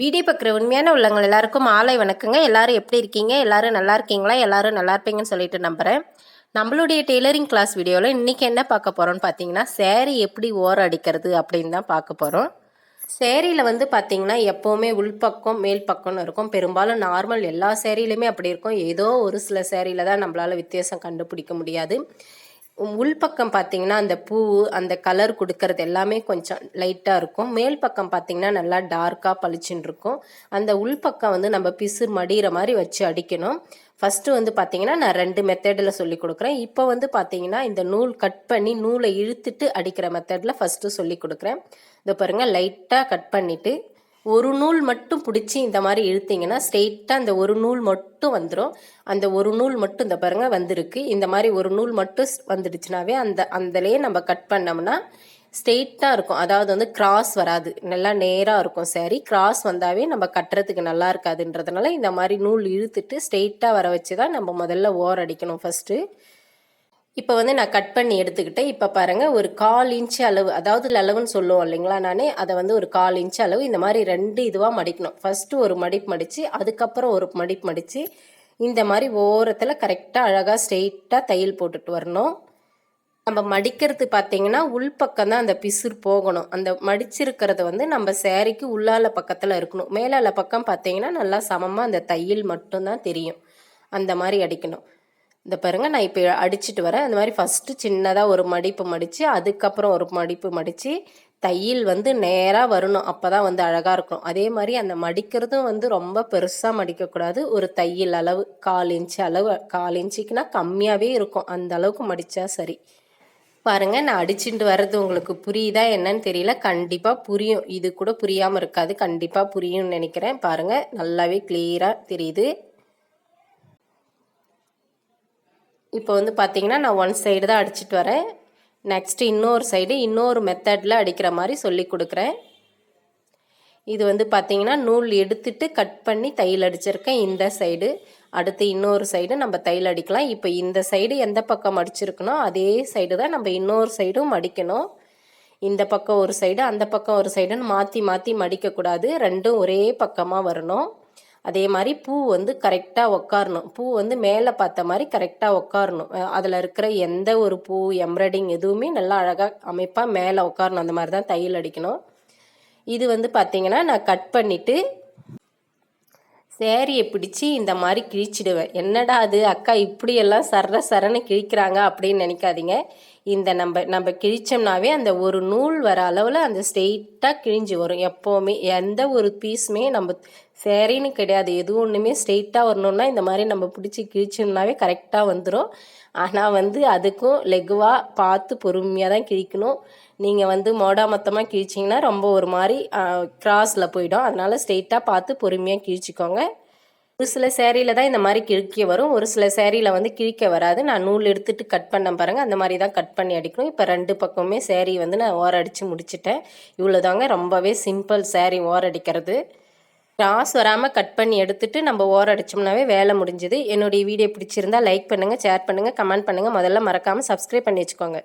Video பார்க்குற உண்மையான உள்ளங்கள். எல்லாருக்கும் ஆலை வணக்கங்க. எல்லாரும் எப்படி இருக்கீங்க? எல்லாரும் நல்லா இருக்கீங்களா? எல்லாரும் நல்லா இருப்பீங்கன்னு சொல்லிட்டு நம்புகிறேன் நம்மளுடைய டெய்லரிங் கிளாஸ் வீடியோவில் இன்றைக்கி என்ன பார்க்க போகிறோம்னு பார்த்தீங்கன்னா சேரீ எப்படி ஓரம் அடிக்கிறது அப்படின்னு தான் பார்க்க போகிறோம் சேரீயில் வந்து பார்த்தீங்கன்னா எப்போவுமே உள்பக்கம் மேல் பக்கம்னு இருக்கும். பெரும்பாலும் நார்மல் எல்லா சேரீலையுமே அப்படி இருக்கும். ஏதோ ஒரு சில சேரீயில் தான் நம்மளால் வித்தியாசம் கண்டுபிடிக்க முடியாது. உள்பக்கம் பார்த்தீங்கன்னா அந்த பூ அந்த கலர் கொடுக்கறது எல்லாமே கொஞ்சம் லைட்டாக இருக்கும். மேல் பக்கம் பார்த்தீங்கன்னா நல்லா டார்க்காக பளிச்சுன்னு இருக்கும். அந்த உள்பக்கம் வந்து நம்ம பிசு மடிகிற மாதிரி வச்சு அடிக்கணும். ஃபஸ்ட்டு வந்து பார்த்தீங்கன்னா நான் ரெண்டு மெத்தடில் சொல்லி கொடுக்குறேன். இப்போ வந்து பார்த்தீங்கன்னா இந்த நூல் கட் பண்ணி நூலை இழுத்துட்டு அடிக்கிற மெத்தடில் ஃபஸ்ட்டு சொல்லி கொடுக்குறேன். இதை பாருங்கள் லைட்டாக கட் பண்ணிவிட்டு ஒரு நூல் மட்டும் பிடிச்சி இந்த மாதிரி இழுத்தீங்கன்னா ஸ்ட்ரெயிட்டாக அந்த ஒரு நூல் மட்டும் வந்துடும் அந்த ஒரு நூல் மட்டும் இந்த பாருங்கள் வந்திருக்கு. இந்த மாதிரி ஒரு நூல் மட்டும் வந்துடுச்சுனாவே அந்த அந்தலேயே நம்ம கட் பண்ணோம்னா ஸ்ட்ரெயிட்டாக இருக்கும். அதாவது வந்து கிராஸ் வராது. நல்லா நேராக இருக்கும் சரி கிராஸ் வந்தாவே நம்ம கட்டுறதுக்கு நல்லா இருக்காதுன்றதுனால இந்த மாதிரி நூல் இழுத்துட்டு ஸ்ட்ரெயிட்டாக வர வச்சு தான் நம்ம முதல்ல ஓர் அடிக்கணும் ஃபஸ்ட்டு இப்போ வந்து நான் கட் பண்ணி எடுத்துக்கிட்டேன். இப்போ பாருங்கள் ஒரு கால் இன்ச்சு அளவு அதாவது அளவுன்னு சொல்லுவோம் இல்லைங்களா நானே அதை வந்து ஒரு கால் இன்ச்சு அளவு இந்த மாதிரி ரெண்டு இதுவாக மடிக்கணும். ஃபஸ்ட்டு ஒரு மடிப்பு மடித்து அதுக்கப்புறம் ஒரு மடிப்பு மடித்து இந்த மாதிரி ஓரத்தில் கரெக்டாக அழகாக ஸ்ட்ரெயிட்டாக தையல் போட்டுட்டு வரணும். நம்ம மடிக்கிறது பார்த்தீங்கன்னா உள்பக்கம் தான் அந்த பிசுறு போகணும். அந்த மடிச்சிருக்கிறத வந்து நம்ம சேரீக்கு உள்ளால பக்கத்தில் இருக்கணும். மேலால பக்கம் பார்த்தீங்கன்னா நல்லா சமமாக அந்த தையல் மட்டும்தான் தெரியும். அந்த மாதிரி அடிக்கணும். இந்த பாருங்கள் நான் இப்போ அடிச்சுட்டு வரேன். அந்த மாதிரி ஃபஸ்ட்டு சின்னதாக ஒரு மடிப்பு மடித்து அதுக்கப்புறம் ஒரு மடிப்பு மடித்து தையல் வந்து நேராக வரணும். அப்போ தான் வந்து அழகாக இருக்கணும். அதே மாதிரி அந்த மடிக்கிறதும் வந்து ரொம்ப பெருசாக மடிக்கக்கூடாது ஒரு தையல் அளவு கால் இன்ச்சு அளவு கால் இன்ச்சுக்குனா கம்மியாகவே இருக்கும். அந்த அளவுக்கு மடித்தா சரி. பாருங்கள் நான் அடிச்சுட்டு வர்றது உங்களுக்கு புரியுதா என்னன்னு தெரியல. கண்டிப்பாக புரியும். இது கூட புரியாமல் இருக்காது. கண்டிப்பாக புரியும்னு நினைக்கிறேன். பாருங்கள் நல்லாவே கிளியராக தெரியுது. இப்போ வந்து பார்த்தீங்கன்னா நான் ஒன் சைடு தான் அடிச்சிட்டு வரேன். நெக்ஸ்ட்டு இன்னொரு சைடு இன்னொரு மெத்தடில் அடிக்கிற மாதிரி சொல்லி கொடுக்குறேன். இது வந்து பார்த்தீங்கன்னா நூல் எடுத்துட்டு கட் பண்ணி தையல் அடிச்சிருக்கேன் இந்த சைடு அடுத்து இன்னொரு சைடு நம்ம தையல் அடிக்கலாம். இப்போ இந்த சைடு எந்த பக்கம் அடிச்சிருக்கணும் அதே சைடு தான் நம்ம இன்னொரு சைடும் மடிக்கணும் இந்த பக்கம் ஒரு சைடு அந்த பக்கம் ஒரு சைடுன்னு மாற்றி மாற்றி மடிக்கக்கூடாது. ரெண்டும் ஒரே பக்கமாக வரணும். அதே மாதிரி பூ வந்து கரெக்டாக உக்காரணும். பூ வந்து மேலே பார்த்த மாதிரி கரெக்டாக உக்காரணும். அதில் இருக்கிற எந்த ஒரு பூ எம்ப்ராய்டிங் எதுவுமே நல்லா அழகாக அமைப்பாக மேலே உட்காரணும் அந்த மாதிரி தான் தையல் அடிக்கணும். இது வந்து பார்த்திங்கன்னா நான் கட் பண்ணிவிட்டு சேரியை பிடிச்சி இந்த மாதிரி கிழிச்சிடுவேன். என்னடா அது? அக்கா இப்படியெல்லாம் சர சரன்னு கிழிக்கிறாங்க அப்படின்னு நினைக்காதீங்க. இந்த நம்ம நம்ம கிழிச்சோம்னாவே அந்த ஒரு நூல் வர அளவில் அந்த ஸ்ட்ரெயிட்டாக கிழிஞ்சு வரும். எப்போவுமே எந்த ஒரு பீஸுமே நம்ம சேரீன்னு கிடையாது. எது ஒன்றுமே ஸ்ட்ரெயிட்டாக வரணுன்னா இந்த மாதிரி நம்ம பிடிச்சி கிழிச்சோம்னாவே கரெக்டாக வந்துடும் ஆனால் வந்து அதுக்கும் லெகுவாக பார்த்து பொறுமையாக தான் கிழிக்கணும். நீங்கள் வந்து மோடா மொத்தமாக கிழிச்சிங்கன்னா ரொம்ப ஒரு மாதிரி கிராஸில் போயிடும். அதனால் ஸ்ட்ரெயிட்டாக பார்த்து பொறுமையாக கிழிச்சிக்கோங்க. ஒரு சில சேரீயில் தான் இந்த மாதிரி கிழிக்க வரும். ஒரு சில சேரீயில் வந்து கிழிக்க வராது. நான் நூல் எடுத்துகிட்டு கட் பண்ண பாருங்கள் அந்த மாதிரி தான் கட் பண்ணி அடிக்கணும். இப்போ ரெண்டு பக்கமுமே சேரீ வந்து நான் ஓர அடித்து முடிச்சிட்டேன். இவ்வளோதாங்க ரொம்பவே சிம்பிள் சேரீ ஓரடிக்கிறது கிராஸ் வராமல் கட் பண்ணி எடுத்துட்டு நம்ம ஓர அடித்தோம்னாவே வேலை முடிஞ்சுது. என்னுடைய வீடியோ பிடிச்சிருந்தா லைக் பண்ணுங்கள் ஷேர் பண்ணுங்கள் கமெண்ட் பண்ணுங்கள் முதல்ல மறக்காமல் சப்ஸ்கிரைப் பண்ணி வச்சுக்கோங்க.